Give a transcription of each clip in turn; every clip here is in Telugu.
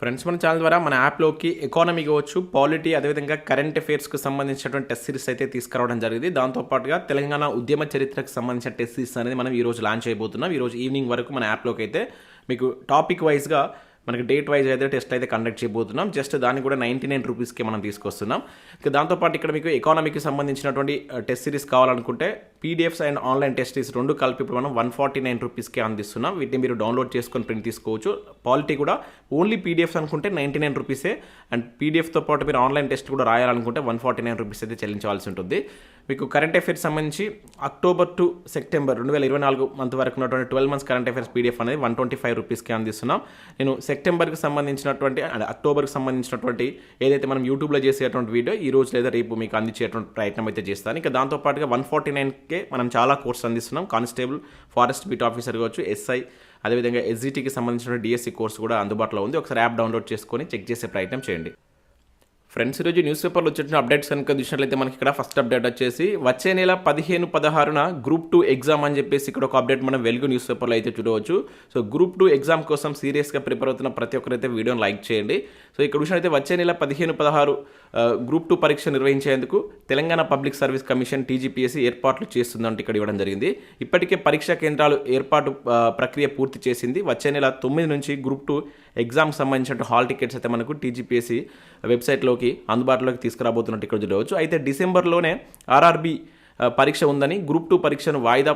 ఫ్రెండ్స్ మన ఛానల్ ద్వారా మన యాప్లోకి ఎకానమీ కావచ్చు పాలిటీ అదేవిధంగా కరెంట్ అఫైర్స్కి సంబంధించినటువంటి టెస్ట్ సిరీస్ అయితే తీసుకురావడం జరిగింది. దాంతోపాటుగా తెలంగాణ ఉద్యమ చరిత్రకు సంబంధించిన టెస్ట్ సిరీస్ అనేది మనం ఈరోజు లాంచ్ అయిపోతున్నాం ఈరోజు ఈవినింగ్ వరకు మన యాప్లోకి అయితే మీకు టాపిక్ వైజ్గా మనకి డేట్ వైజ్ అయితే టెస్ట్ అయితే కండక్ట్ చేయబోతున్నాం. జస్ట్ దాన్ని కూడా నైంటీ నైన్ రూపీస్కి మనం తీసుకొస్తున్నాం. ఇక దాంతోపాటు ఇక్కడ మీకు ఎకానమీకి సంబంధించినటువంటి uh, టెస్ట్ సిరీస్ కావాలనుకుంటే PDFs and online test series రెండు కలిపి ఇప్పుడు మనం వన్ ఫార్టీ నైన్ రూపీస్కి అందిస్తున్నాం. వీటిని మీరు డౌన్లోడ్ చేసుకొని ప్రింట్ తీసుకోవచ్చు. పాలిటీ కూడా ఓన్లీ పీడిఎఫ్స్ అనుకుంటే నైంటీ నైన్ రూపీసే అండ్ పీడిఎఫ్తో పాటు మీరు ఆన్లైన్ టెస్ట్ కూడా రాయాలనుకుంటే వన్ ఫార్టీ నైన్ రూపీస్ అయితే చెల్లించవలసి ఉంటుంది. మీకు కరెంట్ అఫైర్స్ సంబంధించి అక్టోబర్ టు సెప్టెంబర్ రెండు వేల ఇరవై నాలుగు మంత్ వరకు ఉన్నటువంటి twelve months current affairs PDF అనేది వన్ ట్వంటీ ఫైవ్ రూపీస్కి అందిస్తున్నాం. నేను సెప్టెంబర్కి సంబంధించినటువంటి అండ్ అక్టోబర్కి సంబంధించినటువంటి ఏదైతే మనం యూట్యూబ్లో చేసేటువంటి వీడియో ఈ రోజు లేదా రేపు మీకు అందించేటువంటి ప్రయత్నం అయితే చేస్తాను. ఇంకా దాంతోపాటుగా వన్ ఫార్టీ నైన్కే మనం చాలా కోర్స్ అందిస్తున్నాం. కానిస్టేబుల్ ఫారెస్ట్ బీట్ ఆఫీసర్ కావచ్చు ఎస్ఐ అదేవిధంగా ఎస్జిటీకి సంబంధించిన డిఎస్సి కోర్స్ కూడా అందుబాటులో ఉంది. ఒకసారి యాప్ డౌన్లోడ్ చేసుకొని చెక్ చేసే ప్రయత్నం చేయండి. ఫ్రెండ్స్ ఈరోజు న్యూస్ పేపర్లో వచ్చిన అప్డేట్స్ కనుక చూసినట్లయితే మనకి ఇక్కడ ఫస్ట్ అప్డేట్ వచ్చేసి వచ్చే నెల పదిహేను పదహారున గ్రూప్ టూ ఎగ్జామ్ అని చెప్పేసి ఇక్కడ ఒక అప్డేట్ మనం వెలుగు న్యూస్ పేపర్లో అయితే చూడవచ్చు. సో గ్రూప్ టూ ఎగ్జామ్ కోసం సీరియస్గా ప్రిపేర్ అవుతున్న ప్రతి ఒక్కరైతే వీడియోని లైక్ చేయండి. సో ఇక్కడ అయితే వచ్చే నెల పదిహేను పదహారు గ్రూప్ టూ పరీక్ష నిర్వహించేందుకు Telangana public service commission TGPSC ఏర్పాట్లు చేస్తుందంటే ఇక్కడ ఇవ్వడం జరిగింది. ఇప్పటికే పరీక్షా కేంద్రాలు ఏర్పాటు ప్రక్రియ పూర్తి చేసింది. వచ్చే నెల తొమ్మిది నుంచి గ్రూప్ టూ ఎగ్జామ్ సంబంధించిన హాల్ టికెట్స్ అయితే మనకు టీజీపీఎస్సీ వెబ్సైట్లోకి అందుబాటులోకి తీసుకురాబోతున్నట్టు ఇక్కడ చూడవచ్చు. అయితే డిసెంబర్లోనే ఆర్ఆర్బి పరీక్ష ఉందని గ్రూప్ టూ పరీక్షను వాయిదా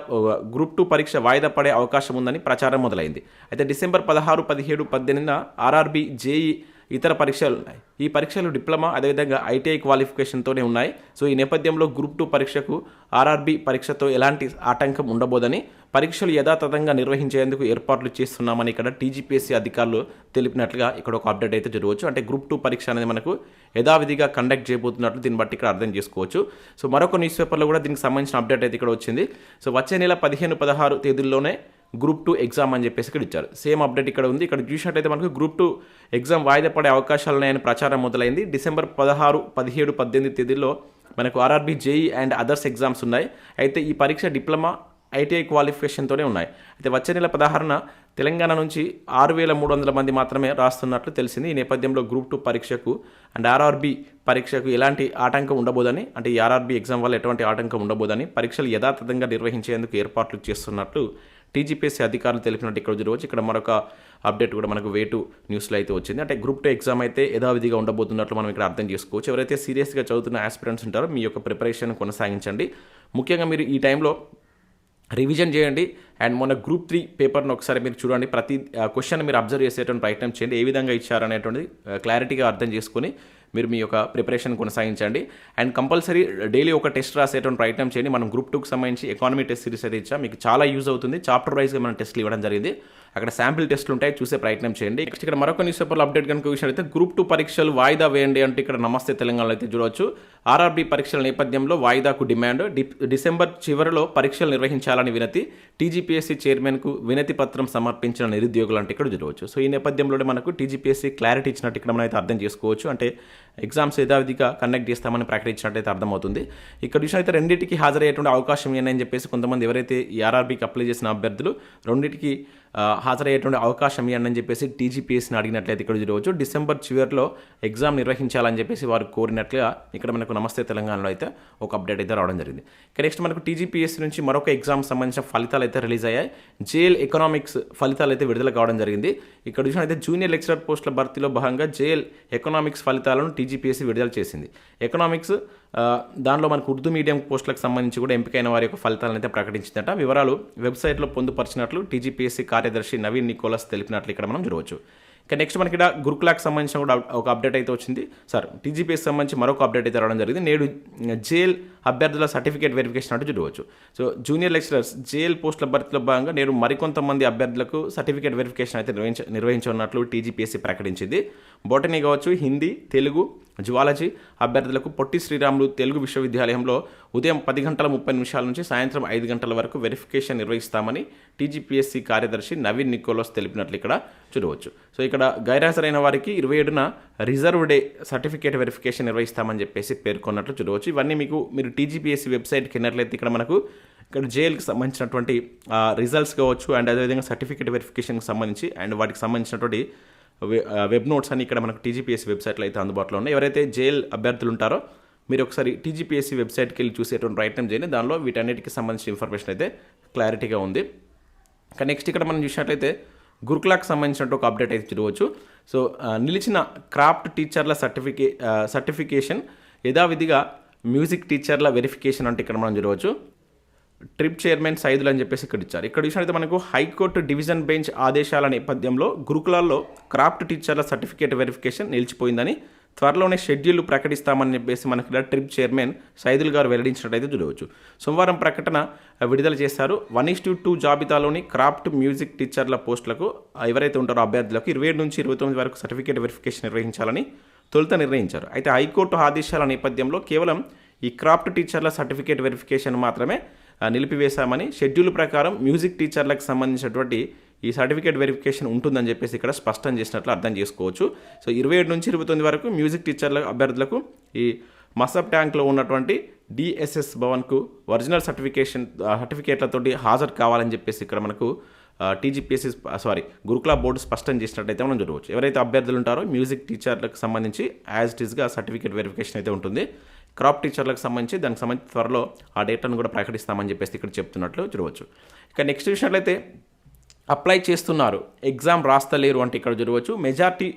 గ్రూప్ టూ పరీక్ష వాయిదా పడే అవకాశం ఉందని ప్రచారం మొదలైంది. అయితే డిసెంబర్ పదహారు పదిహేడు పద్దెనిమిదిన ఆర్ఆర్బి జేఈ ఇతర పరీక్షలు ఉన్నాయి. ఈ పరీక్షలు డిప్లొమా అదేవిధంగా ఐటీఐ క్వాలిఫికేషన్తోనే ఉన్నాయి. సో ఈ నేపథ్యంలో గ్రూప్ టూ పరీక్షకు ఆర్ఆర్బి పరీక్షతో ఎలాంటి ఆటంకం ఉండబోదని పరీక్షలు యథాతథంగా నిర్వహించేందుకు ఏర్పాట్లు చేస్తున్నామని ఇక్కడ టీజీపీఎస్సీ అధికారులు తెలిపినట్లుగా ఇక్కడ ఒక అప్డేట్ అయితే జరగవచ్చు. అంటే గ్రూప్ టూ పరీక్ష అనేది మనకు యథావిధిగా కండక్ట్ చేయబోతున్నట్లు దీన్ని బట్టి ఇక్కడ అర్థం చేసుకోవచ్చు. సో మరొక న్యూస్ పేపర్లో కూడా దీనికి సంబంధించిన అప్డేట్ అయితే ఇక్కడ వచ్చింది. సో వచ్చే నెల పదిహేను పదహారు తేదీల్లోనే గ్రూప్ టూ ఎగ్జామ్ అని చెప్పేసి ఇక్కడ ఇచ్చారు. సేమ్ అప్డేట్ ఇక్కడ ఉంది. ఇక్కడ చూసినట్టయితే మనకు గ్రూప్ టూ ఎగ్జామ్ వాయిదా పడే అవకాశాలు ఉన్నాయని ప్రచారం మొదలైంది. డిసెంబర్ పదహారు పదిహేడు పద్దెనిమిది తేదీల్లో మనకు RRB JE and others exams ఉన్నాయి. అయితే ఈ పరీక్ష డిప్లొమా ఐటీఐ క్వాలిఫికేషన్తోనే ఉన్నాయి. అయితే వచ్చే నెల పదహారున తెలంగాణ నుంచి ఆరు వేల మూడు వందల మంది మాత్రమే రాస్తున్నట్లు తెలిసింది. ఈ నేపథ్యంలో గ్రూప్ టూ పరీక్షకు అండ్ ఆర్ఆర్బీ పరీక్షకు ఎలాంటి ఆటంకం ఉండబోదని అంటే ఈ ఆర్ఆర్బీ ఎగ్జామ్ వల్ల ఎటువంటి ఆటంకం ఉండబోదని పరీక్షలు యథాతథంగా నిర్వహించేందుకు ఏర్పాట్లు చేస్తున్నట్లు టీజీపీఎస్సీ అధికారులు తెలిపినట్టు ఇక్కడ రోజు ఇక్కడ మరొక అప్డేట్ కూడా మనకు వేటు న్యూస్లో అయితే వచ్చింది. అంటే గ్రూప్ టూ ఎగ్జామ్ అయితే యథావిధిగా ఉండబోతున్నట్లు మనం ఇక్కడ అర్థం చేసుకోవచ్చు. ఎవరైతే సీరియస్గా చదువుతున్న ఆస్పిరెంట్స్ ఉంటారో మీ యొక్క ప్రిపరేషన్ కొనసాగించండి. ముఖ్యంగా మీరు ఈ టైంలో రివిజన్ చేయండి. అండ్ మొన్న గ్రూప్ త్రీ పేపర్ను ఒకసారి మీరు చూడండి. ప్రతి క్వశ్చన్ మీరు అబ్జర్వ్ చేసేటువంటి ప్రయత్నం చేయండి. ఏ విధంగా ఇచ్చారనేటువంటిది క్లారిటీగా అర్థం చేసుకొని మీరు మీ యొక్క ప్రిపరేషన్ కొనసాగించండి. అండ్ కంపల్సరీ డైలీ ఒక టెస్ట్ రాసేటువంటి ప్రయత్నం చేయండి. మనం గ్రూప్ టూకి సంబంధించి ఎకానమీ టెస్ట్ సిరీస్ అయితే ఇచ్చా. మీకు చాలా యూజ్ అవుతుంది. చాప్టర్ వైజ్గా మనం టెస్ట్లు ఇవ్వడం జరిగింది. అక్కడ శాంపిల్ టెస్ట్లు ఉంటాయి చూసే ప్రయత్నం చేయండి. నెక్స్ట్ ఇక్కడ మరొక న్యూస్ పేపర్లో అప్డేట్ కనుక విషయం గ్రూప్ టూ పరీక్షలు వాయిదా వేయండి అంటే ఇక్కడ నమస్తే తెలంగాణలో అయితే చూడవచ్చు. ఆర్ఆర్బీ పరీక్షల నేపథ్యంలో వాయిదాకు డిమాండ్. డిసెంబర్ చివరిలో పరీక్షలు నిర్వహించాలని వినతి. టీజీపీఎస్సీ చైర్మన్కు వినతి పత్రం సమర్పించిన నిరుద్యోగులు అంటే ఇక్కడ చూడవచ్చు. సో ఈ నేపథ్యంలోనే మనకు టీజీపీఎస్సీ క్లారిటీ ఇచ్చినట్టు ఇక్కడ మనం అయితే అర్థం చేసుకోవచ్చు. అంటే ఎగ్జామ్స్ యథావిధిగా కండక్ట్ చేస్తామని ప్రకటించినట్టయితే అర్థమవుతుంది. ఇక్కడ విషయం అయితే రెండింటికి హాజరయ్యేటువంటి అవకాశం ఏంటని చెప్పేసి కొంతమంది ఎవరైతే ఈ ఆర్ఆర్బీకి అప్లై చేసిన అభ్యర్థులు రెండింటికి హాజరయ్యేటువంటి అవకాశం ఇవ్వండి అని చెప్పేసి టీజీపీఎస్ని అడిగినట్లయితే ఇక్కడ చూడవచ్చు. డిసెంబర్ చివరిలో ఎగ్జామ్ నిర్వహించాలని చెప్పేసి వారు కోరినట్లుగా ఇక్కడ మనకు నమస్తే తెలంగాణలో అయితే ఒక అప్డేట్ అయితే రావడం జరిగింది. ఇక నెక్స్ట్ మనకు టీజీపీఎస్ నుంచి మరొక ఎగ్జామ్ సంబంధించిన ఫలితాలు అయితే రిలీజ్ అయ్యాయి. జేఎల్ ఎకనామిక్స్ ఫలితాలు అయితే విడుదల కావడం జరిగింది. ఇక్కడ చూసినట్లయితే జూనియర్ లెక్చరర్ పోస్టుల భర్తీలో భాగంగా జేఎల్ ఎకనామిక్స్ ఫలితాలను టీజీపీఎస్సీ విడుదల చేసింది. ఎకనామిక్స్ దానిలో మనకు ఉర్దూ మీడియం పోస్టులకు సంబంధించి కూడా ఎంపికైన వారి యొక్క ఫలితాలను అయితే ప్రకటించిందట. వివరాలు వెబ్సైట్లో పొందుపరిచినట్లు టీజీపీఎస్సీ కార్యదర్శి నవీన్ నికోలస్ తెలిపినట్లు ఇక్కడ మనం చూడవచ్చు. ఇక నెక్స్ట్ మనకి ఇక్కడ గురుకులాకి సంబంధించిన కూడా ఒక అప్డేట్ అయితే వచ్చింది. సార్ టీజీపీఎస్ సంబంధించి మరొక అప్డేట్ అయితే రావడం జరిగింది. నేడు జైల్ అభ్యర్థుల సర్టిఫికేట్ వెరిఫికేషన్ అంటూ చూడవచ్చు. సో జూనియర్ లెక్చరర్స్ జైల్ పోస్టుల భర్తీలో భాగంగా నేడు మరికొంతమంది అభ్యర్థులకు సర్టిఫికేట్ వెరిఫికేషన్ అయితే నిర్వహించ నిర్వహించనున్నట్లు టీజీపీఎస్సీ ప్రకటించింది. బోటనీ కావచ్చు హిందీ తెలుగు జువాలజీ అభ్యర్థులకు పొట్టి శ్రీరాములు తెలుగు విశ్వవిద్యాలయంలో ఉదయం పది గంటల ముప్పై నిమిషాల నుంచి సాయంత్రం ఐదు గంటల వరకు వెరిఫికేషన్ నిర్వహిస్తామని టీజీపీఎస్సీ కార్యదర్శి నవీన్ నికోలోస్ తెలిపినట్లు ఇక్కడ చూడవచ్చు. సో ఇక్కడ గైరాజరైన వారికి ఇరవై ఏడున రిజర్వ్ డే సర్టిఫికేట్ వెరిఫికేషన్ నిర్వహిస్తామని చెప్పేసి పేర్కొన్నట్లు చూడవచ్చు. ఇవన్నీ మీకు మీరు టీజీపీఎస్సీ వెబ్సైట్కి వెళ్ళినట్లయితే ఇక్కడ మనకు ఇక్కడ జేఎల్కి సంబంధించినటువంటి రిజల్ట్స్ కావచ్చు అండ్ అదేవిధంగా సర్టిఫికేట్ వెరిఫికేషన్కి సంబంధించి అండ్ వాటికి సంబంధించినటువంటి వెబ్ నోట్స్ అని ఇక్కడ మనకు టీజీపీఎస్సీ వెబ్సైట్లో అయితే అందుబాటులో ఉన్నాయి. ఎవరైతే జైల్ అభ్యర్థులు ఉంటారో మీరు ఒకసారి టీజీపీఎస్సీ వెబ్సైట్కి వెళ్ళి చూసేటువంటి ప్రయత్నం చేయండి. దానిలో వీటన్నిటికి సంబంధించిన ఇన్ఫర్మేషన్ అయితే క్లారిటీగా ఉంది. కానీ నెక్స్ట్ ఇక్కడ మనం చూసినట్లయితే గురుకులాకి సంబంధించినట్టు ఒక అప్డేట్ అయితే చూడవచ్చు. సో నిలిచిన క్రాఫ్ట్ టీచర్ల సర్టిఫికే సర్టిఫికేషన్ యథావిధిగా మ్యూజిక్ టీచర్ల వెరిఫికేషన్ అంటే ఇక్కడ మనం చూడవచ్చు. ట్రిప్ చైర్మన్ సైదులు అని చెప్పేసి ఇక్కడ ఇచ్చారు. ఇక్కడ చూసినట్లయితే మనకు హైకోర్టు డివిజన్ బెంచ్ ఆదేశాల నేపథ్యంలో గురుకులాల్లో క్రాఫ్ట్ టీచర్ల సర్టిఫికేట్ వెరిఫికేషన్ నిలిచిపోయిందని త్వరలోనే షెడ్యూల్ ప్రకటిస్తామని చెప్పేసి మనకి ఇక్కడ ట్రిప్ చైర్మన్ సైదుల్ గారు వెల్లడించినట్టయితే చూడవచ్చు. సోమవారం ప్రకటన విడుదల చేశారు. వన్ ఇస్ టూ టూ జాబితాలోని క్రాఫ్ట్ మ్యూజిక్ టీచర్ల పోస్టులకు ఎవరైతే ఉంటారో అభ్యర్థులకు ఇరవై ఏడు నుంచి ఇరవై తొమ్మిది వరకు సర్టిఫికేట్ వెరిఫికేషన్ నిర్వహించాలని తొలుత నిర్ణయించారు. అయితే హైకోర్టు ఆదేశాల నేపథ్యంలో కేవలం ఈ క్రాఫ్ట్ టీచర్ల సర్టిఫికేట్ వెరిఫికేషన్ మాత్రమే నిలిపివేశామని షెడ్యూల్ ప్రకారం మ్యూజిక్ టీచర్లకు సంబంధించినటువంటి ఈ సర్టిఫికేట్ వెరిఫికేషన్ ఉంటుందని చెప్పేసి ఇక్కడ స్పష్టం చేసినట్లు అర్థం చేసుకోవచ్చు. సో ఇరవై ఏడు నుంచి ఇరవై తొమ్మిది వరకు మ్యూజిక్ టీచర్ల అభ్యర్థులకు ఈ మసబ్ ట్యాంక్లో ఉన్నటువంటి డిఎస్ఎస్ భవన్కు ఒరిజినల్ సర్టిఫికేషన్ సర్టిఫికేట్లతోటి హాజరు కావాలని చెప్పేసి ఇక్కడ మనకు టీజీపీఎస్సీ సారీ గురుకుల బోర్డు స్పష్టం చేసినట్టయితే మనం చూడవచ్చు. ఎవరైతే అభ్యర్థులు ఉంటారో మ్యూజిక్ టీచర్లకు సంబంధించి యాజ్ ఇట్ ఈస్గా సర్టిఫికేట్ వెరిఫికేషన్ అయితే ఉంటుంది. క్రాప్ టీచర్లకు సంబంధించి దానికి సంబంధించి త్వరలో ఆ డేటాను కూడా ప్రకటిస్తామని చెప్పేసి ఇక్కడ చెప్తున్నట్లు చూడవచ్చు. ఇక నెక్స్ట్ చూసినట్లయితే అప్లై చేస్తున్నారు ఎగ్జామ్ రాస్తలేరు అంటే ఇక్కడ చూడవచ్చు. మెజార్టీ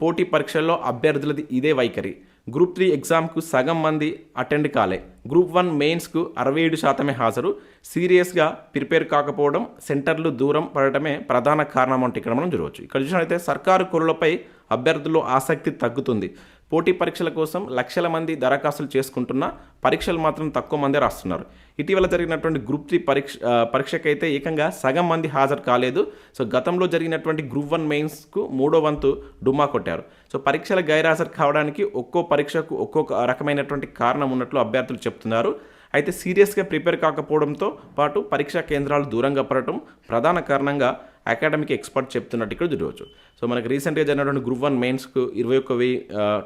పోటీ పరీక్షల్లో అభ్యర్థులది ఇదే వైఖరి. గ్రూప్ త్రీ ఎగ్జామ్కు సగం మంది అటెండ్ కాలే. గ్రూప్ వన్ మెయిన్స్కు అరవై ఏడు శాతమే హాజరు. సీరియస్గా ప్రిపేర్ కాకపోవడం సెంటర్లు దూరం పడటమే ప్రధాన కారణం అంటే ఇక్కడ మనం చూడవచ్చు. ఇక్కడ చూసినట్లయితే సర్కారు కొలులపై అభ్యర్థుల్లో ఆసక్తి తగ్గుతుంది. పోటీ పరీక్షల కోసం లక్షల మంది దరఖాస్తులు చేసుకుంటున్నా పరీక్షలు మాత్రం తక్కువ మందే రాస్తున్నారు. ఇటీవల జరిగినటువంటి గ్రూప్ త్రీ పరీక్ష పరీక్షకైతే ఏకంగా సగం మంది హాజరు కాలేదు. సో గతంలో జరిగినటువంటి గ్రూప్ వన్ మెయిన్స్కు మూడో వంతు డుమ్మా కొట్టారు. సో పరీక్షల గైరాజరు కావడానికి ఒక్కో పరీక్షకు ఒక్కొక్క రకమైనటువంటి కారణం ఉన్నట్లు అభ్యర్థులు చెప్తున్నారు. అయితే సీరియస్గా ప్రిపేర్ కాకపోవడంతో పాటు పరీక్షా కేంద్రాలు దూరంగా పడటం ప్రధాన కారణంగా అకాడమిక్ ఎక్స్పర్ట్ చెప్తున్నట్టు ఇక్కడ చూడవచ్చు సో మనకి రీసెంట్గా జరిగినటువంటి గ్రూప్ వన్ మెయిన్స్కు ఇరవై ఒక్క వెయ్యి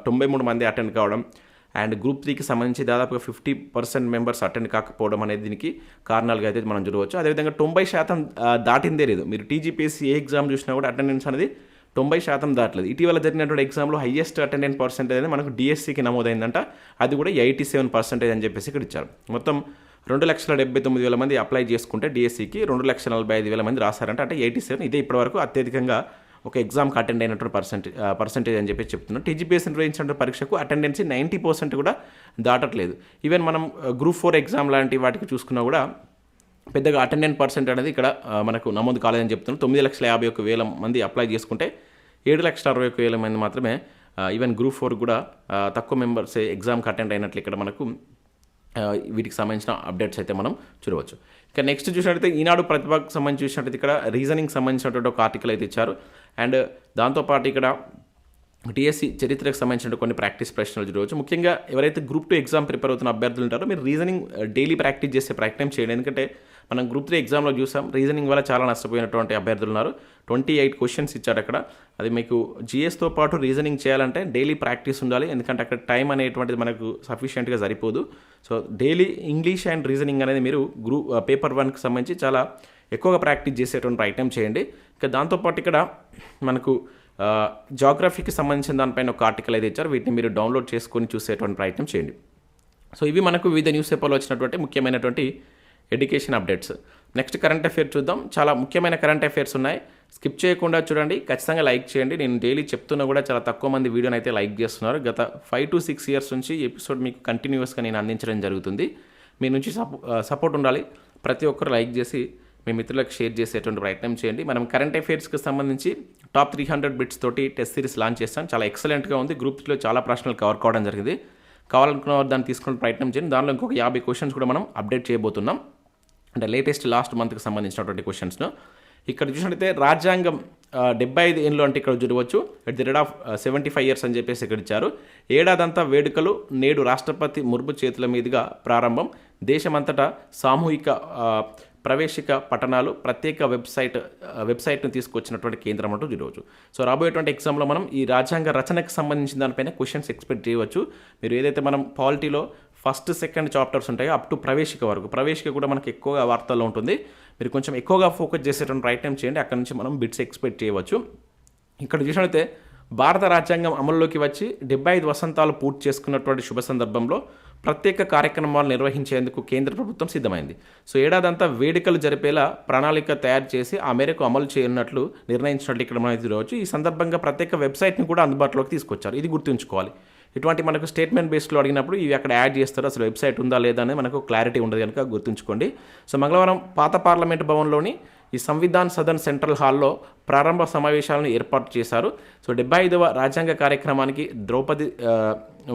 తొంభై మూడు మంది అటెండ్ కావడం అండ్ గ్రూప్ త్రీకి సంబంధించి దాదాపుగా ఫిఫ్టీ పర్సెంట్ మెంబర్స్ అటెండ్ కాకపోవడం అనేది దీనికి కారణాలుగా అయితే మనం చూడవచ్చు. అదేవిధంగా తొంభై శాతం దాటిందే లేదు. మీరు టీజీపీఎస్సీ ఏ ఎగ్జామ్ చూసినా కూడా అటెండెన్స్ అనేది తొంభై శాతం దాటలేదు. ఇటీవల జరిగినటువంటి ఎగ్జామ్లో హైయెస్ట్ అటెండెన్స్ పర్సెంటేజ్ అనేది మనకు డిఎస్సికి నమోదైందంట. అది కూడా ఎయిటీ సెవెన్ పర్సెంటేజ్ అని చెప్పేసి ఇక్కడ ఇచ్చారు. మొత్తం రెండు లక్షల డెబ్బై తొమ్మిది వేల మంది అప్లై చేసుకుంటే డిఎస్సికి రెండు లక్షల నలభై ఐదు వేల మంది రాశారంట. అంటే ఎయిటీ సెవెన్ ఇదే ఇప్పటివరకు అత్యధికంగా ఒక ఎగ్జామ్కి అటెండ్ అయినటువంటి పర్సెంటేజ్ పర్సెంటేజ్ అని చెప్పి చెప్తున్నాను టీజీపీఎస్ నిర్వహించిన పరీక్షకు అటెండెన్స్ నైంటీ పర్సెంట్ కూడా దాటట్లేదు. ఈవెన్ మనం గ్రూప్ ఫోర్ ఎగ్జామ్ లాంటి వాటికి చూసుకున్నా కూడా పెద్దగా అటెండెన్స్ పర్సెంట్ అనేది ఇక్కడ మనకు నమోదు కాలేదని చెప్తున్నాం తొమ్మిది లక్షల యాభై ఒక వేల మంది అప్లై చేసుకుంటే ఏడు లక్షల అరవై ఒక్క వేల మంది మాత్రమే ఈవెన్ గ్రూప్ ఫోర్ కూడా తక్కువ మెంబర్స్ ఎగ్జామ్కి అటెండ్ అయినట్లు ఇక్కడ మనకు వీటికి సంబంధించిన అప్డేట్స్ అయితే మనం చూడవచ్చు. ఇక నెక్స్ట్ చూసినట్టయితే ఈనాడు ప్రతిభకు సంబంధించి చూసినట్టయితే ఇక్కడ రీజనింగ్ సంబంధించినటువంటి ఒక ఆర్టికల్ అయితే ఇచ్చారు. అండ్ దాంతోపాటు ఇక్కడ టీఎస్సీ చరిత్రకు సంబంధించిన కొన్ని ప్రాక్టీస్ ప్రశ్నలు చూడవచ్చు. ముఖ్యంగా ఎవరైతే గ్రూప్ టూ ఎగ్జామ్ ప్రిపేర్ అవుతున్న అభ్యర్థులు ఉంటారో మీరు రీజనింగ్ డైలీ ప్రాక్టీస్ చేసే ప్రయత్నం చేయండి. ఎందుకంటే మనం గ్రూప్ త్రీ ఎగ్జామ్లో చూసాం. రీజనింగ్ వల్ల చాలా నష్టపోయినటువంటి అభ్యర్థులు ఉన్నారు. ట్వంటీ ఎయిట్ క్వశ్చన్స్ ఇచ్చాడు అక్కడ. అది మీకు జిఎస్తో పాటు రీజనింగ్ చేయాలంటే డైలీ ప్రాక్టీస్ ఉండాలి. ఎందుకంటే అక్కడ టైం అనేటువంటిది మనకు సఫిషియెంట్గా సరిపోదు. So daily English and reasoning అనేది మీరు గ్రూప్ పేపర్ వన్కి సంబంధించి చాలా ఎక్కువగా ప్రాక్టీస్ చేసేటువంటి ప్రయత్నం చేయండి. ఇంకా దాంతోపాటు ఇక్కడ మనకు uh, జాగ్రఫీకి సంబంధించిన దానిపైన ఒక ఆర్టికల్ అయితే ఇచ్చారు. వీటిని మీరు డౌన్లోడ్ చేసుకొని చూసేటువంటి ప్రయత్నం చేయండి. సో ఇవి మనకు వివిధ న్యూస్ పేపర్లో వచ్చినటువంటి ముఖ్యమైనటువంటి education updates. Next current affair చూద్దాం. చాలా ముఖ్యమైన కరెంట్ అఫైర్స్ ఉన్నాయి. స్కిప్ చేయకుండా చూడండి. ఖచ్చితంగా లైక్ చేయండి. నేను డైలీ చెప్తున్నా కూడా చాలా తక్కువ మంది వీడియోని అయితే లైక్ చేస్తున్నారు. గత ఫైవ్ టు సిక్స్ ఇయర్స్ నుంచి ఎపిసోడ్ మీకు కంటిన్యూస్గా నేను అందించడం జరుగుతుంది. మీ నుంచి సపో సపోర్ట్ ఉండాలి. ప్రతి ఒక్కరు లైక్ చేసి మీ మిత్రులకు షేర్ చేసేటువంటి ప్రయత్నం చేయండి. మనం కరెంట్ అఫైర్స్కి సంబంధించి టాప్ త్రీ హండ్రెడ్ బిట్స్ తోటి టెస్ట్ సిరీస్ లాంచ్ చేస్తాం. చాలా ఎక్సలెంట్గా ఉంది. గ్రూప్స్లో చాలా ప్రశ్నలు కవర్ కావడం జరిగింది. కావాలనుకున్న వారు దాన్ని తీసుకునే ప్రయత్నం చేయండి. దానిలో ఇంకొక యాభై క్వశ్చన్స్ కూడా మనం అప్డేట్ చేయబోతున్నాం. అంటే లేటెస్ట్ లాస్ట్ మంత్కి సంబంధించినటువంటి క్వశ్చన్స్ను ఇక్కడ చూసినట్టయితే రాజ్యాంగం డెబ్బై ఐదు ఏళ్ళు అంటే ఇక్కడ చూడవచ్చు. At the rate of seventy five years అని చెప్పేసి ఇక్కడ ఇచ్చారు. ఏడాదంతా వేడుకలు నేడు రాష్ట్రపతి ముర్ము చేతుల మీదుగా ప్రారంభం. దేశమంతటా సామూహిక ప్రవేశిక పట్టణాలు ప్రత్యేక వెబ్సైట్ వెబ్సైట్ను తీసుకొచ్చినటువంటి కేంద్రం అంటూ చూడవచ్చు. సో రాబోయేటువంటి ఎగ్జామ్లో మనం ఈ రాజ్యాంగ రచనకు సంబంధించిన దానిపైన క్వశ్చన్స్ ఎక్స్పెక్ట్ చేయవచ్చు. మీరు ఏదైతే మనం పాలిటీలో ఫస్ట్ సెకండ్ చాప్టర్స్ ఉంటాయి. అప్ టు ప్రవేశిక వరకు. ప్రవేశిక కూడా మనకి ఎక్కువగా వార్తల్లో ఉంటుంది. మీరు కొంచెం ఎక్కువగా ఫోకస్ చేసేటువంటి రైట్ టైం చేయండి. అక్కడ నుంచి మనం బిట్స్ ఎక్స్పెక్ట్ చేయవచ్చు. ఇక్కడ చూసినట్లయితే భారత రాజ్యాంగం అమల్లోకి వచ్చి డెబ్బై ఐదు వసంతాలు పూర్తి చేసుకున్నటువంటి శుభ సందర్భంలో ప్రత్యేక కార్యక్రమాలు నిర్వహించేందుకు కేంద్ర ప్రభుత్వం సిద్ధమైంది. సో ఏడాదంతా వేడుకలు జరిపేలా ప్రణాళిక తయారు చేసి ఆ మేరకు అమలు చేయనున్నట్లు నిర్ణయించినట్లు ఇక్కడ మనం చూడవచ్చు ఈ సందర్భంగా ప్రత్యేక వెబ్సైట్ని కూడా అందుబాటులోకి తీసుకొచ్చారు. ఇది గుర్తుంచుకోవాలి. ఇటువంటి మనకు స్టేట్మెంట్ బేస్లో అడిగినప్పుడు ఇవి అక్కడ యాడ్ చేస్తారు అసలు వెబ్సైట్ ఉందా లేదా అనేది మనకు క్లారిటీ ఉండదు కనుక గుర్తుంచుకోండి. సో మంగళవారం పాత పార్లమెంట్ భవన్లోని ఈ సంవిధాన్ సదన్ సెంట్రల్ హాల్లో ప్రారంభ సమావేశాలను ఏర్పాటు చేశారు. సో డెబ్బై ఐదవ రాజ్యాంగ కార్యక్రమానికి ద్రౌపది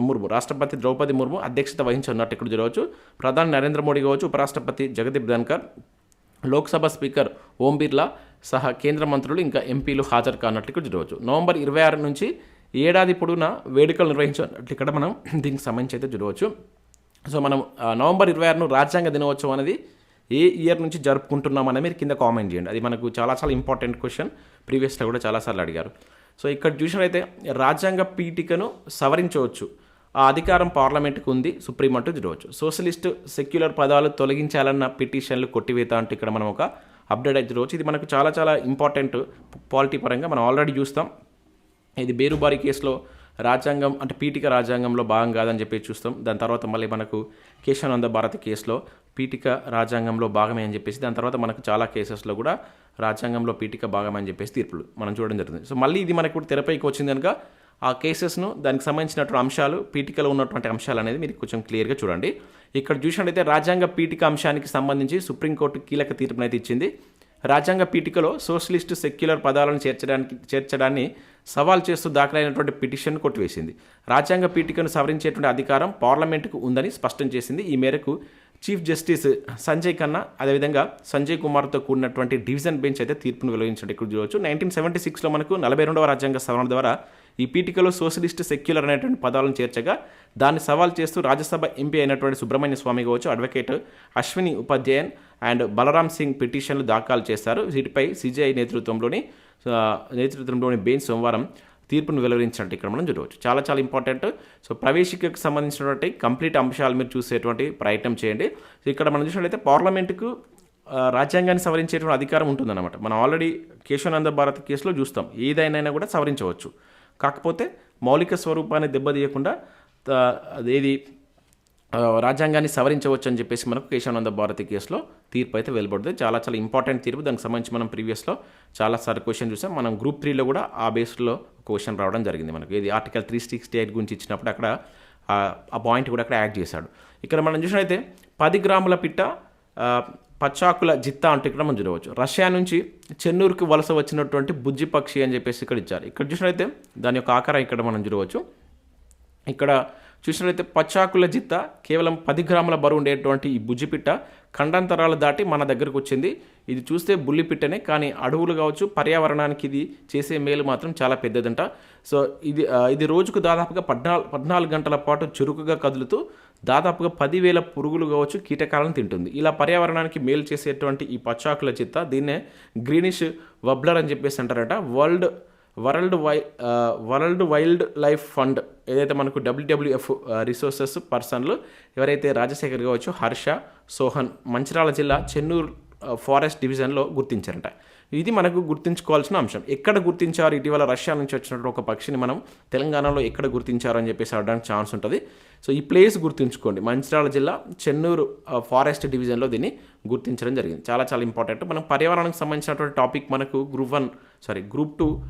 ముర్ము రాష్ట్రపతి ద్రౌపది ముర్ము అధ్యక్షత వహించనున్నట్టు ఇక్కడ చూడవచ్చు. ప్రధాని నరేంద్ర మోడీ కావచ్చు ఉపరాష్ట్రపతి జగదీప్ ధన్కర్ లోక్సభ స్పీకర్ ఓం బిర్లా సహా కేంద్ర మంత్రులు ఇంకా ఎంపీలు హాజరు కానట్లు ఇక్కడ చూడవచ్చు. నవంబర్ ఇరవై ఆరు నుంచి ఏడాది పొడవునా వేడుకలు నిర్వహించినట్లు ఇక్కడ మనం దీనికి సంబంధించి అయితే చూడవచ్చు. సో మనం నవంబర్ ఇరవై ఆరును రాజ్యాంగ దినోత్సవం అనేది ఏ ఇయర్ నుంచి జరుపుకుంటున్నాం మీరు కింద కామెంట్ చేయండి. అది మనకు చాలా చాలా ఇంపార్టెంట్ క్వశ్చన్. ప్రీవియస్లో కూడా చాలాసార్లు అడిగారు. సో ఇక్కడ చూసినట్లయితే రాజ్యాంగ పీఠికను సవరించవచ్చు. ఆ అధికారం పార్లమెంట్కి ఉంది సుప్రీం అంటూ చూడవచ్చు. సోషలిస్ట్ సెక్యులర్ పదాలు తొలగించాలన్న పిటిషన్లు కొట్టివేత అంటూ ఇక్కడ మనం ఒక అప్డేట్ అయితే చూడవచ్చు. ఇది మనకు చాలా చాలా ఇంపార్టెంట్ పాలిటీ పరంగా మనం ఆల్రెడీ చూస్తాం. ఇది బేరుబారి కేసులో రాజ్యాంగం అంటే పీఠిక రాజ్యాంగంలో భాగం కాదని చెప్పి చూస్తాం. దాని తర్వాత మళ్ళీ మనకు కేశవానంద భారతి కేసులో పీఠిక రాజ్యాంగంలో భాగమే అని చెప్పేసి దాని తర్వాత మనకు చాలా కేసెస్లో కూడా రాజ్యాంగంలో పీఠిక భాగమే అని చెప్పేసి తీర్పులు మనం చూడడం జరుగుతుంది. సో మళ్ళీ ఇది మనకు తెరపైకి వచ్చింది కనుక ఆ కేసెస్ను దానికి సంబంధించినటువంటి అంశాలు పీఠికలో ఉన్నటువంటి అంశాలు అనేది మీరు కొంచెం క్లియర్గా చూడండి. ఇక్కడ చూసినట్టయితే రాజ్యాంగ పీఠిక అంశానికి సంబంధించి సుప్రీంకోర్టు కీలక తీర్పునైతే ఇచ్చింది. రాజ్యాంగ పీఠికలో సోషలిస్ట్ సెక్యులర్ పదాలను చేర్చడానికి చేర్చడాన్ని సవాల్ చేస్తూ దాఖలైనటువంటి పిటిషన్ కొట్టివేసింది. రాజ్యాంగ పీఠికను సవరించేటువంటి అధికారం పార్లమెంటుకు ఉందని స్పష్టం చేసింది. ఈ మేరకు చీఫ్ జస్టిస్ సంజయ్ ఖన్నా అదేవిధంగా సంజయ్ కుమార్తో కూడినటువంటి డివిజన్ బెంచ్ అయితే తీర్పును వెలువరించినట్టు ఇక్కడ చూడవచ్చు నైన్టీన్ సెవెంటీ సిక్స్లో మనకు నలభై రెండవ రాజ్యాంగ సవరణ ద్వారా ఈ పీఠికలో సోషలిస్ట్ సెక్యులర్ అనేటువంటి పదాలను చేర్చగా దాన్ని సవాల్ చేస్తూ రాజ్యసభ ఎంపీ అయినటువంటి సుబ్రహ్మణ్య స్వామి కావచ్చు అడ్వకేట్ అశ్విని ఉపాధ్యాయన్ అండ్ బలరామ్ సింగ్ పిటిషన్లు దాఖలు చేశారు. వీటిపై సిజిఐ నేతృత్వంలోని నేతృత్వంలోని బెయిన్ సోమవారం తీర్పును వెలువరించినట్టు ఇక్కడ మనం చూడవచ్చు. చాలా చాలా ఇంపార్టెంట్ సో ప్రవేశికకు సంబంధించినటువంటి కంప్లీట్ అంశాలు మీరు చూసేటువంటి ప్రయత్నం చేయండి. సో ఇక్కడ మనం చూసినట్లయితే పార్లమెంటుకు రాజ్యాంగాన్ని సవరించేటువంటి అధికారం ఉంటుందన్నమాట. మనం ఆల్రెడీ కేశవానంద భారత్ కేసులో చూస్తాం. ఏదైనా కూడా సవరించవచ్చు. కాకపోతే మౌలిక స్వరూపాన్ని దెబ్బతీయకుండా ఏది అదేది రాజ్యాంగాన్ని సవరించవచ్చు అని చెప్పేసి మనకు కేశవానంద భారతి కేసులో తీర్పు అయితే వెలువడుతుంది చాలా చాలా ఇంపార్టెంట్ తీర్పు. దానికి సంబంధించి మనం ప్రీవియస్లో చాలాసార్లు క్వశ్చన్ చూసాం. మనం గ్రూప్ త్రీలో కూడా ఆ బేస్లో క్వశ్చన్ రావడం జరిగింది మనకు. ఇది ఆర్టికల్ త్రీ సిక్స్టీ ఎయిట్ గురించి ఇచ్చినప్పుడు అక్కడ ఆ పాయింట్ కూడా అక్కడ యాడ్ చేశాడు. ఇక్కడ మనం చూసినట్లయితే పది గ్రాముల పిట్ట పచ్చాకుల జిత్తా అంటూ ఇక్కడ మనం చూడవచ్చు. రష్యా నుంచి చెన్నూరుకి వలస వచ్చినటువంటి బుజ్జి పక్షి అని చెప్పేసి ఇక్కడ ఇచ్చారు. ఇక్కడ చూసినట్లయితే దాని యొక్క ఆకారం ఇక్కడ మనం చూడవచ్చు. ఇక్కడ చూసినట్లయితే పచ్చాకుల జిత్త కేవలం పది గ్రాముల బరువు ఉండేటువంటి ఈ బుజ్జిపిట్ట ఖండాంతరాలు దాటి మన దగ్గరకు వచ్చింది. ఇది చూస్తే బుల్లిపిట్టనే కానీ అడవులు కావచ్చు పర్యావరణానికి ఇది చేసే మేలు మాత్రం చాలా పెద్దదంట. సో ఇది ఇది రోజుకు దాదాపుగా పద్నాలుగు పద్నాలుగు గంటల పాటు చురుకుగా కదులుతూ దాదాపుగా పదివేల పురుగులు కావచ్చు కీటకాలను తింటుంది. ఇలా పర్యావరణానికి మేలు చేసేటువంటి ఈ పచ్చాకుల చిత్త దీన్నే గ్రీనిష్ వబ్లర్ అని చెప్పేసి అంటారట. వరల్డ్ వరల్డ్ వై వరల్డ్ వైల్డ్ లైఫ్ ఫండ్ ఏదైతే మనకు డబ్ల్యూడబ్ల్యూఎఫ్ రిసోర్సెస్ పర్సన్లు ఎవరైతే రాజశేఖర్ కావచ్చు హర్ష సోహన్ మంచిరాల జిల్లా చెన్నూరు ఫారెస్ట్ డివిజన్లో గుర్తించారంట. ఇది మనకు గుర్తుంచుకోవాల్సిన అంశం. ఎక్కడ గుర్తించారు? ఇటీవల రష్యా నుంచి వచ్చినటువంటి ఒక పక్షిని మనం తెలంగాణలో ఎక్కడ గుర్తించారు అని చెప్పేసి అడడానికి ఛాన్స్ ఉంటుంది. సో ఈ ప్లేస్ గుర్తుంచుకోండి. మంచిర్యాల జిల్లా చెన్నూరు ఫారెస్ట్ డివిజన్లో దీన్ని గుర్తించడం జరిగింది. చాలా చాలా ఇంపార్టెంట్. మనం పర్యావరణానికి సంబంధించినటువంటి టాపిక్ మనకు group one sorry group two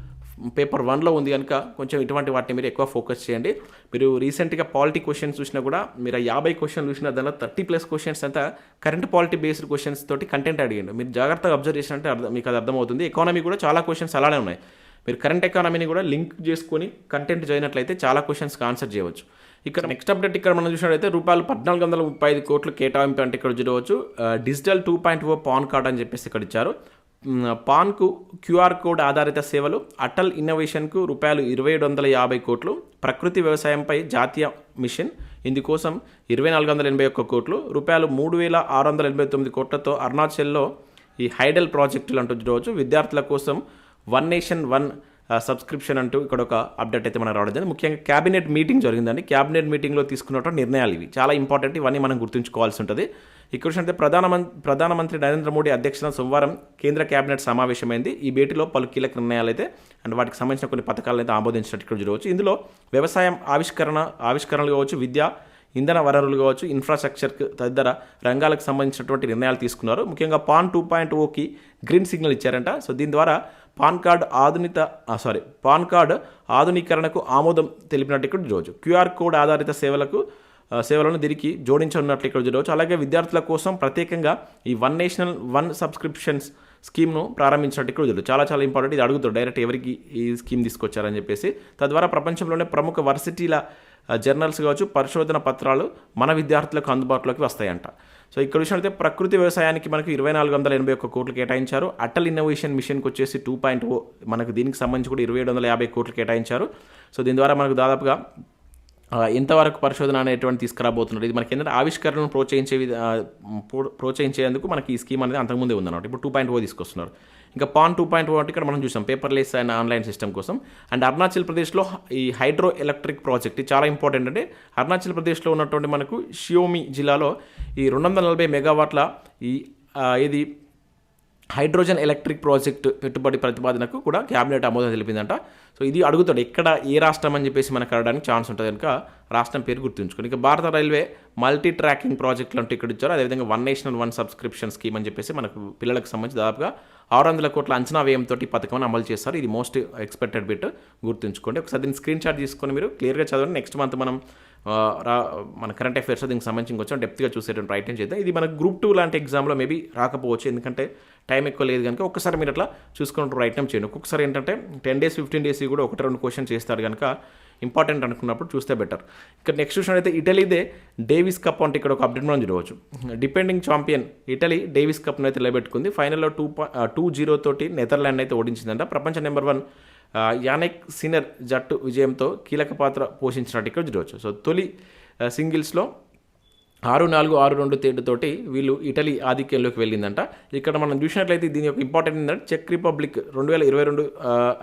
paper వన్లో ఉంది కనుక కొంచెం ఇటువంటి వాటిని మీరు ఎక్కువ ఫోకస్ చేయండి. మీరు రీసెంట్గా పాలిటీ క్వశ్చన్స్ చూసినా కూడా మీరు ఆ యాభై క్వశ్చన్ చూసిన దానిలో థర్టీ ప్లస్ క్వశ్చన్స్ అంతా కరెంట్ పాలిటీ బేస్డ్ క్వశ్చన్స్ తోటి కంటెంట్ అడిగండి మీరు జాగ్రత్తగా అబ్జర్వ్ చేసినట్టే అర్థం మీకు అది అర్థమవుతుంది. ఎకానమీ కూడా చాలా క్వశ్చన్స్ అలానే ఉన్నాయి. మీరు కరెంట్ ఎకానమీని కూడా లింక్ చేసుకొని కంటెంట్ చేయనట్లయితే చాలా క్వశ్చన్స్కి ఆన్సర్ చేయవచ్చు. ఇక్కడ నెక్స్ట్ అప్డేట్ ఇక్కడ మనం చూసినట్లయితే రూపాయలు పద్నాలుగు వందల ముప్పై ఐదు కోట్లు కేటాయింపు అంటే ఇక్కడ చూడవచ్చు. Digital two point o PAN card అని చెప్పేసి ఇక్కడ ఇచ్చారు. పాన్కు క్యూఆర్ కోడ్ ఆధారిత సేవలు అటల్ ఇన్నోవేషన్కు రూపాయలు ఇరవై ఏడు వందల యాభై కోట్లు ప్రకృతి వ్యవసాయంపై జాతీయ మిషన్ ఇందుకోసం ఇరవై నాలుగు వందల ఎనభై ఒక్క కోట్లు రూపాయలు మూడు వేల ఆరు వందల ఎనభై తొమ్మిది కోట్లతో అరుణాచల్లో ఈ హైడల్ ప్రాజెక్టులు అంటూ రోజు విద్యార్థుల కోసం వన్ నేషన్ వన్ సబ్స్క్రిప్షన్ అంటూ ఇక్కడ ఒక అప్డేట్ అయితే మనకు రావడం జరిగింది. ముఖ్యంగా క్యాబినెట్ మీటింగ్ జరిగిందండి. క్యాబినెట్ మీటింగ్లో తీసుకున్నటువంటి నిర్ణయాలు ఇవి. చాలా ఇంపార్టెంట్ ఇవన్నీ మనం గుర్తుంచుకోవాల్సి ఉంటుంది. ఇక్కడ చూసినట్లయితే ప్రధానమంత్రి ప్రధానమంత్రి నరేంద్ర మోడీ అధ్యక్షతన సోమవారం కేంద్ర కేబినెట్ సమావేశమైంది. ఈ భేటీలో పలు కీలక నిర్ణయాలు అయితే అండ్ వాటికి సంబంధించిన కొన్ని పథకాలను అయితే ఆమోదించినట్టు ఇక్కడ చూడవచ్చు. ఇందులో వ్యవసాయం ఆవిష్కరణ ఆవిష్కరణలు కావచ్చు విద్య ఇంధన వనరులు కావచ్చు ఇన్ఫ్రాస్ట్రక్చర్కి తదితర రంగాలకు సంబంధించినటువంటి నిర్ణయాలు తీసుకున్నారు. ముఖ్యంగా పాన్ టూ పాయింట్ ఓకి గ్రీన్ సిగ్నల్ ఇచ్చారంట. సో దీని ద్వారా పాన్ కార్డ్ ఆధునిత సారీ పాన్ కార్డ్ ఆధునీకరణకు ఆమోదం తెలిపినట్టు ఇక్కడ చూడవచ్చు క్యూఆర్ కోడ్ ఆధారిత సేవలకు సేవలను దీనికి జోడించనున్నట్లు ఇక్కడ చూడవచ్చు అలాగే విద్యార్థుల కోసం ప్రత్యేకంగా ఈ వన్ నేషనల్ వన్ సబ్స్క్రిప్షన్స్ స్కీమ్ను ప్రారంభించినట్టు ఇక్కడ చూడవచ్చు చాలా చాలా ఇంపార్టెంట్. ఇది అడుగుతారు డైరెక్ట్ ఎవరికి ఈ స్కీమ్ తీసుకొచ్చారని చెప్పేసి. తద్వారా ప్రపంచంలోనే ప్రముఖ వర్సిటీల జర్నల్స్ కావచ్చు పరిశోధన పత్రాలు మన విద్యార్థులకు అందుబాటులోకి వస్తాయంట. సో ఇక్కడ విషయం అయితే ప్రకృతి వ్యవసాయానికి మనకు ఇరవై నాలుగు వందల ఎనభై ఒక్క కోట్లు కేటాయించారు. అటల్ ఇన్నోవేషన్ మిషన్కి వచ్చేసి టూ పాయింట్ ఓ మనకు దీనికి సంబంధించి కూడా ఇరవై ఏడు వందల యాభై కోట్లు కేటాయించారు. సో దీని ద్వారా మనకు దాదాపుగా ఎంతవరకు పరిశోధన అనేటువంటి తీసుకురాబోతున్నారు. ఇది మనకి ఏంటంటే ఆవిష్కరణను ప్రోత్సహించే విధ- ప్రోత్సహించేందుకు మనకి ఈ స్కీమ్ అనేది అంతకుముందే ఉందన్నమాట. ఇప్పుడు టూ పాయింట్ ఓ తీసుకొస్తున్నారు. ఇంకా పాన్ టూ పాయింట్ ఓ ఇక్కడ మనం చూసాం పేపర్లెస్ అండ్ ఆన్లైన్ సిస్టమ్ కోసం. అండ్ అరుణాచల్ ప్రదేశ్లో ఈ హైడ్రో ఎలక్ట్రిక్ ప్రాజెక్ట్ చాలా ఇంపార్టెంట్ అంటే అరుణాచల్ ప్రదేశ్లో ఉన్నటువంటి మనకు షియోమి జిల్లాలో ఈ రెండు వందల నలభై మెగావాట్ల ఈ ఇది హైడ్రోజన్ ఎలక్ట్రిక్ ప్రాజెక్ట్ పెట్టుబడి ప్రతిపాదనకు కూడా క్యాబినెట్ ఆమోదం తెలిపిందంట. సో ఇది అడుగుతాడు ఎక్కడ ఏ రాష్ట్రం అని చెప్పేసి మనకు అడగడానికి ఛాన్స్ ఉంటుంది కనుక రాష్ట్రం పేరు గుర్తుంచుకోండి. ఇక భారత రైల్వే మల్టీ ట్రాకింగ్ ప్రాజెక్టులు అంటే ఇక్కడ ఇచ్చారు. అదేవిధంగా one national one subscription scheme అని చెప్పేసి మనకు పిల్లలకు సంబంధించి దాదాపుగా ఆరు వందల కోట్ల అంచనా వ్యయంతో ఈ పథకం అమలు చేస్తారు. ఇది మోస్ట్ ఎక్స్పెక్టెడ్ బిట్ గుర్తుంచుకోండి. ఒకసారి దీన్ని స్క్రీన్ షాట్ తీసుకొని మీరు క్లియర్గా చదవండి. నెక్స్ట్ మంత్ మనం మన కరెంట్ అఫైర్స్ దీనికి సంబంధించి కొంచెం డెప్త్గా చూసేటువంటి ప్రయత్నం చేద్దాం. ఇది మన గ్రూప్ టూ లాంటి ఎగ్జామ్లో మేబీ రాకపోవచ్చు ఎందుకంటే టైం ఎక్కువ లేదు కనుక ఒక్కసారి మీరు అట్లా చూసుకున్నట్టు ప్రయత్నం చేయండి. ఒక్కొక్కసారి ఏంటంటే టెన్ డేస్ ఫిఫ్టీన్ డేస్ కూడా ఒకటి రెండు క్వశ్చన్ చేస్తారు కనుక ఇంపార్టెంట్ అనుకున్నప్పుడు చూస్తే బెటర్ ఇక్కడ నెక్స్ట్ చూసినట్లయితే ఇటలీదే డేవిస్ కప్ అంటే ఇక్కడ ఒక అప్డేట్ మనం చూడవచ్చు. డిపెండింగ్ ఛాంపియన్ ఇటలీ డేవిస్ కప్ను అయితే నిలబెట్టుకుంది. ఫైనల్లో టూ టూ జీరో తోటి నెదర్లాండ్ అయితే ఓడించిందంట. ప్రపంచ నెంబర్ వన్ యానెక్ సినర్ జట్టు విజయంతో కీలక పాత్ర పోషించినట్టు ఇక్కడ చూడవచ్చు. సో తొలి సింగిల్స్లో ఆరు నాలుగు ఆరు రెండు తేడుతోటి వీళ్ళు ఇటలీ ఆధిక్యంలోకి వెళ్ళిందంట. ఇక్కడ మనం చూసినట్లయితే దీని యొక్క ఇంపార్టెంట్ ఏంటంటే చెక్ రిపబ్లిక్ రెండు వేల ఇరవై రెండు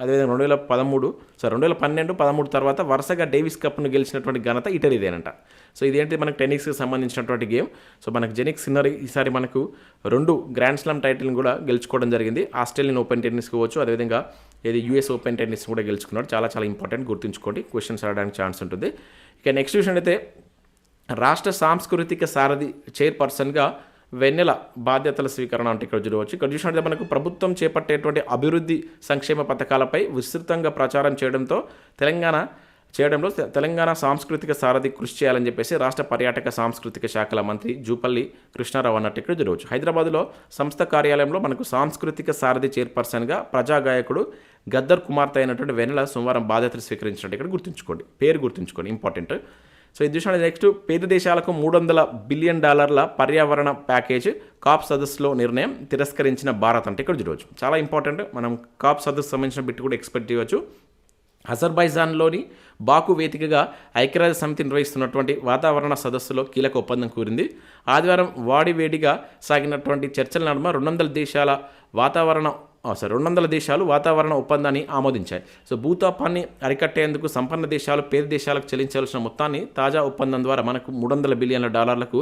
అదేవిధంగా రెండు వేల పదమూడు సారీ రెండు వేల పన్నెండు పదమూడు తర్వాత వరుసగా డేవిస్ కప్ను గెలిచినటువంటి ఘనత ఇటలీదేనంట సో ఇదేంటి మనకు టెన్నిస్కి సంబంధించినటువంటి గేమ్? సో మనకు జెనిక్ సిన్నర్ ఈసారి మనకు రెండు గ్రాండ్ స్లామ్ టైటిల్ని కూడా గెలుచుకోవడం జరిగింది. ఆస్ట్రేలియన్ ఓపెన్ టెన్నిస్ కావచ్చు అదేవిధంగా ఏది యూఎస్ ఓపెన్ టెన్నిస్ కూడా గెలుచుకున్నాడు. చాలా చాలా ఇంపార్టెంట్. గుర్తుంచుకోండి. క్వశ్చన్స్ అడగడానికి ఛాన్స్ ఉంటుంది. ఇక నెక్స్ట్ అయితే రాష్ట్ర సాంస్కృతిక సారథి చైర్పర్సన్గా వెన్నెల బాధ్యతల స్వీకరణ అంటే ఇక్కడ చూడవచ్చు ఇక్కడ చూసినట్లయితే మనకు ప్రభుత్వం చేపట్టేటువంటి అభివృద్ధి సంక్షేమ పథకాలపై విస్తృతంగా ప్రచారం చేయడంతో తెలంగాణ చేయడంలో తె- తెలంగాణ సాంస్కృతిక సారథి కృషి చేయాలని చెప్పేసి రాష్ట్ర పర్యాటక సాంస్కృతిక శాఖల మంత్రి జూపల్లి కృష్ణారావు అన్నట్టు ఇక్కడ చూడవచ్చు హైదరాబాద్లో సంస్థ కార్యాలయంలో మనకు సాంస్కృతిక సారథి చైర్పర్సన్గా ప్రజాగాయకుడు గద్దర్ కుమార్తె అయినటువంటి వెన్నెల సోమవారం బాధ్యతలు స్వీకరించినట్టు ఇక్కడ గుర్తుంచుకోండి. పేరు గుర్తుంచుకోండి ఇంపార్టెంట్. సో ఇది చూసినట్టు నెక్స్ట్ పేద దేశాలకు మూడు వందల బిలియన్ డాలర్ల పర్యావరణ ప్యాకేజ్ కాప్ సదస్సులో నిర్ణయం తిరస్కరించిన భారత్ అంటే ఇక్కడ చూడవచ్చు చాలా ఇంపార్టెంట్. మనం కాప్ సదస్సు సంబంధించిన బిట్ కూడా ఎక్స్పెక్ట్ చేయవచ్చు. అజర్బైజాన్లోని బాకు వేదికగా ఐక్యరాజ్య సమితి నిర్వహిస్తున్నటువంటి వాతావరణ సదస్సులో కీలక ఒప్పందం కూరింది ఆదివారం వాడివేడిగా సాగినటువంటి చర్చల నడుమ రెండు వందల దేశాల వాతావరణ సారీ రెండు వందల దేశాలు వాతావరణ ఒప్పందాన్ని ఆమోదించాయి. సో భూతాపాన్ని అరికట్టేందుకు సంపన్న దేశాలు పేద దేశాలకు చెల్లించాల్సిన మొత్తాన్ని తాజా ఒప్పందం ద్వారా మనకు మూడు వందల బిలియన్ల డాలర్లకు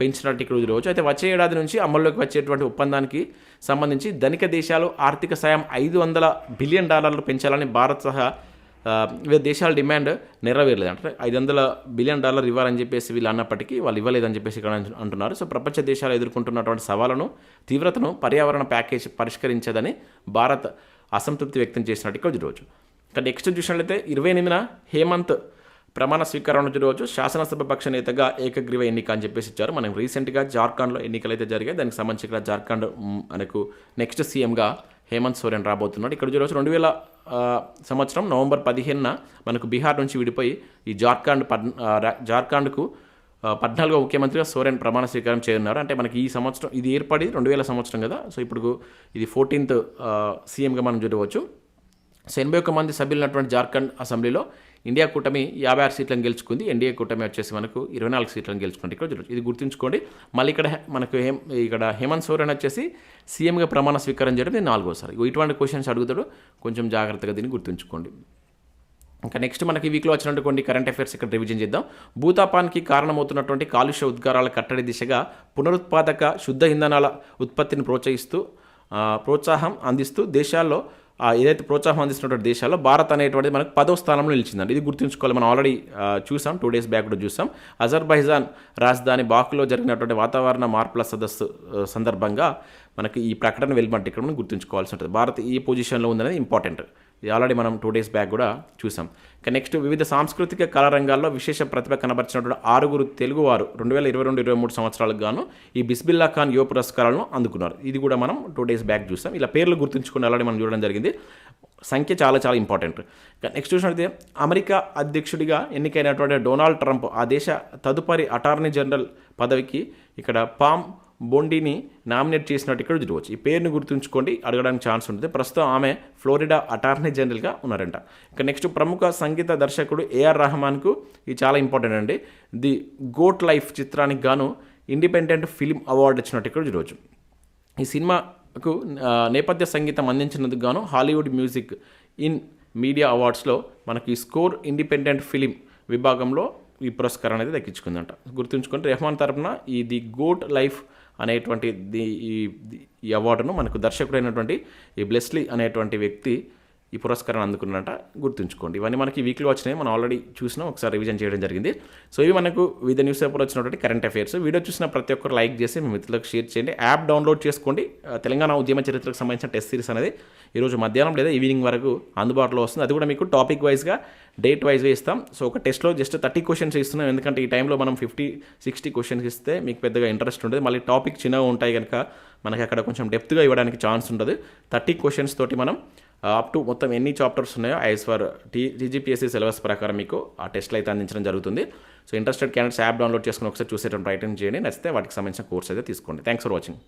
పెంచినట్టు ఇక్కడ రోజు. అయితే వచ్చే ఏడాది నుంచి అమల్లోకి వచ్చేటువంటి ఒప్పందానికి సంబంధించి ధనిక దేశాలు ఆర్థిక సాయం ఐదు వందల బిలియన్ డాలర్లు పెంచాలని భారత్ సహా వివిధ దేశాల డిమాండ్ నెరవేరలేదు. అంటే ఐదు వందల బిలియన్ డాలర్ ఇవ్వాలని చెప్పేసి వీళ్ళు అన్నప్పటికీ వాళ్ళు ఇవ్వలేదని చెప్పేసి ఇక్కడ అంటున్నారు. సో ప్రపంచ దేశాలు ఎదుర్కొంటున్నటువంటి సవాళ్ళను తీవ్రతను పర్యావరణ ప్యాకేజ్ పరిష్కరించదని భారత్ అసంతృప్తి వ్యక్తం చేసినట్టు ఇక్కడ రోజు ఇక నెక్స్ట్ చూసినట్లయితే ఇరవై ఎనిమిదిన హేమంత్ ప్రమాణ స్వీకారం రోజు శాసనసభ పక్ష నేతగా ఏకగ్రీవ ఎన్నిక అని చెప్పేసి ఇచ్చారు. మనం రీసెంట్గా జార్ఖండ్లో ఎన్నికలు అయితే జరిగాయి దానికి సంబంధించి ఇక్కడ జార్ఖండ్ మనకు నెక్స్ట్ సీఎంగా హేమంత్ సోరెన్ రాబోతున్నాడు. ఇక్కడ చూడవచ్చు రెండు వేల సంవత్సరం నవంబర్ పదిహేనున మనకు బీహార్ నుంచి విడిపోయి ఈ జార్ఖండ్ పద్ జార్ఖండ్కు పద్నాలుగో ముఖ్యమంత్రిగా సోరెన్ ప్రమాణ స్వీకారం చేయనున్నారు. అంటే మనకి ఈ సంవత్సరం ఇది ఏర్పడి రెండు వేల సంవత్సరం కదా సో ఇప్పుడు ఇది ఫోర్టీన్త్ సీఎంగా మనం చూడవచ్చు. సో ఎనభై ఒక్క మంది సభ్యులు ఉన్నటువంటి జార్ఖండ్ అసెంబ్లీలో ఇండియా కూటమి యాభై ఆరు సీట్లను గెలుచుకుంది ఎన్డీఏ కూటమి వచ్చేసి మనకు ఇరవై నాలుగు సీట్లను గెలుచుకుంది ఇక్కడ ఇది గుర్తుంచుకోండి మళ్ళీ ఇక్కడ మనకు హేమ్ ఇక్కడ హేమంత్ సోరెన్ వచ్చేసి సీఎంగా ప్రమాణ స్వీకారం చేయడం నాలుగోసారి. ఇటువంటి క్వశ్చన్స్ అడుగుతాడు కొంచెం జాగ్రత్తగా దీన్ని గుర్తుంచుకోండి. ఇంకా నెక్స్ట్ మనకి వీక్లో వచ్చినటువంటి కరెంట్ అఫైర్స్ ఇక్కడ రివిజన్ చేద్దాం. భూతాపానికి కారణమవుతున్నటువంటి కాలుష్య ఉద్గారాల కట్టడి దిశగా పునరుత్పాదక శుద్ధ ఇంధనాల ఉత్పత్తిని ప్రోత్సహిస్తూ ప్రోత్సాహం అందిస్తూ దేశాల్లో ఏదైతే ప్రోత్సాహం అందిస్తున్నటువంటి దేశాల్లో భారత్ అనేటువంటిది మనకు పదో స్థానంలో నిలిచిందండి. ఇది గుర్తుంచుకోవాలి. మనం ఆల్రెడీ చూసాం. టూ డేస్ బ్యాక్ కూడా చూసాం. అజర్బైజాన్ రాజధాని బాకులో జరిగినటువంటి వాతావరణ మార్పుల సదస్సు సందర్భంగా మనకి ఈ ప్రకటన వెలుమంటే ఇక్కడ గుర్తుంచుకోవాల్సి ఉంటుంది. భారత్ ఈ పొజిషన్లో ఉందనేది ఇంపార్టెంట్ ఇది ఆల్రెడీ మనం టూ డేస్ బ్యాక్ కూడా చూసాం. ఇక నెక్స్ట్ వివిధ సాంస్కృతిక కళారంగాల్లో విశేష ప్రతిభ కనబరిచినటువంటి ఆరుగురు తెలుగువారు రెండు వేల ఇరవై రెండు ఇరవై మూడు సంవత్సరాలకు గాను ఈ బిస్బిల్లా ఖాన్ యువ పురస్కారాలను అందుకున్నారు. ఇది కూడా మనం టూ డేస్ బ్యాక్ చూసాం. ఇలా పేర్లు గుర్తుంచుకుని ఆల్రెడీ మనం చూడడం జరిగింది. సంఖ్య చాలా చాలా ఇంపార్టెంట్ నెక్స్ట్ చూసినట్లయితే అమెరికా అధ్యక్షుడిగా ఎన్నికైనటువంటి డొనాల్డ్ ట్రంప్ ఆ దేశ తదుపరి అటార్నీ జనరల్ పదవికి ఇక్కడ పామ్ బొండిని నామినేట్ చేసినట్టు ఇక్కడ చూడవచ్చు. ఈ పేరుని గుర్తుంచుకోండి అడగడానికి ఛాన్స్ ఉంటుంది. ప్రస్తుతం ఆమె ఫ్లోరిడా అటార్నీ జనరల్గా ఉన్నారంట. ఇక నెక్స్ట్ ప్రముఖ సంగీత దర్శకుడు ఏఆర్ రెహమాన్కు ఇది చాలా ఇంపార్టెంట్ అండి. ది గోట్ లైఫ్ చిత్రానికి గాను ఇండిపెండెంట్ ఫిల్మ్ అవార్డు వచ్చినట్టు ఇక్కడ చూడవచ్చు. ఈ సినిమాకు నేపథ్య సంగీతం అందించినందుకు గాను హాలీవుడ్ మ్యూజిక్ ఇన్ మీడియా అవార్డ్స్లో మనకి స్కోర్ ఇండిపెండెంట్ ఫిలిం విభాగంలో ఈ పురస్కారం అనేది దక్కించుకుందంట. గుర్తుంచుకుంటే రెహమాన్ తరపున ఈ ది గోట్ లైఫ్ అనేటువంటి ఈ ఈ అవార్డును మనకు దర్శకుడైనటువంటి ఈ బ్లెస్లీ అనేటువంటి వ్యక్తి ఈ పురస్కారం అందుకున్నట గుర్తుంచుకోండి. ఇవన్నీ మనకి వీక్లో వచ్చినాయి. మనం ఆల్రెడీ చూసినాం. ఒకసారి రివిజన్ చేయడం జరిగింది. సో ఇవి మనకు వివిధ న్యూస్ పేపర్ వచ్చినటువంటి కరెంట్ అఫైర్స్ వీడియో చూసిన ప్రతి ఒక్కరు లైక్ చేసి మీ మిత్రులకు షేర్ చేయండి. యాప్ డౌన్లోడ్ చేసుకోండి. తెలంగాణ ఉద్యమ చరిత్రకు సంబంధించిన టెస్ట్ సిరీస్ అనేది ఈరోజు మధ్యాహ్నం లేదా ఈవినింగ్ వరకు అందుబాటులో వస్తుంది. అది కూడా మీకు టాపిక్ వైజ్గా డేట్ వైజ్గా ఇస్తాం. సో ఒక టెస్ట్లో జస్ట్ థర్టీ క్వశ్చన్స్ ఇస్తున్నాం. ఎందుకంటే ఈ టైంలో మనం ఫిఫ్టీ సిక్స్టీ క్వశ్చన్స్ ఇస్తే మీకు పెద్దగా ఇంట్రెస్ట్ ఉండదు. మళ్ళీ టాపిక్ చిన్నగా ఉంటాయి కనుక మనకి అక్కడ కొంచెం డెప్త్గా ఇవ్వడానికి ఛాన్స్ ఉంటుంది థర్టీ క్వశ్చన్స్ తోటి మనం అప్ టు మొత్తం ఎన్ని చాప్టర్స్ ఉన్నాయో as per T TGPSC syllabus ప్రకారం మీకు ఆ టెస్ట్లు అయితే అందించడం జరుగుతుంది. So interested candidates app download చేసుకుని ఒకసారి చూసేటప్పుడు ప్రయత్నం చేయండి. నచ్చితే వాటికి సంబంధించిన కోర్స్ అయితే తీసుకోండి. Thanks for watching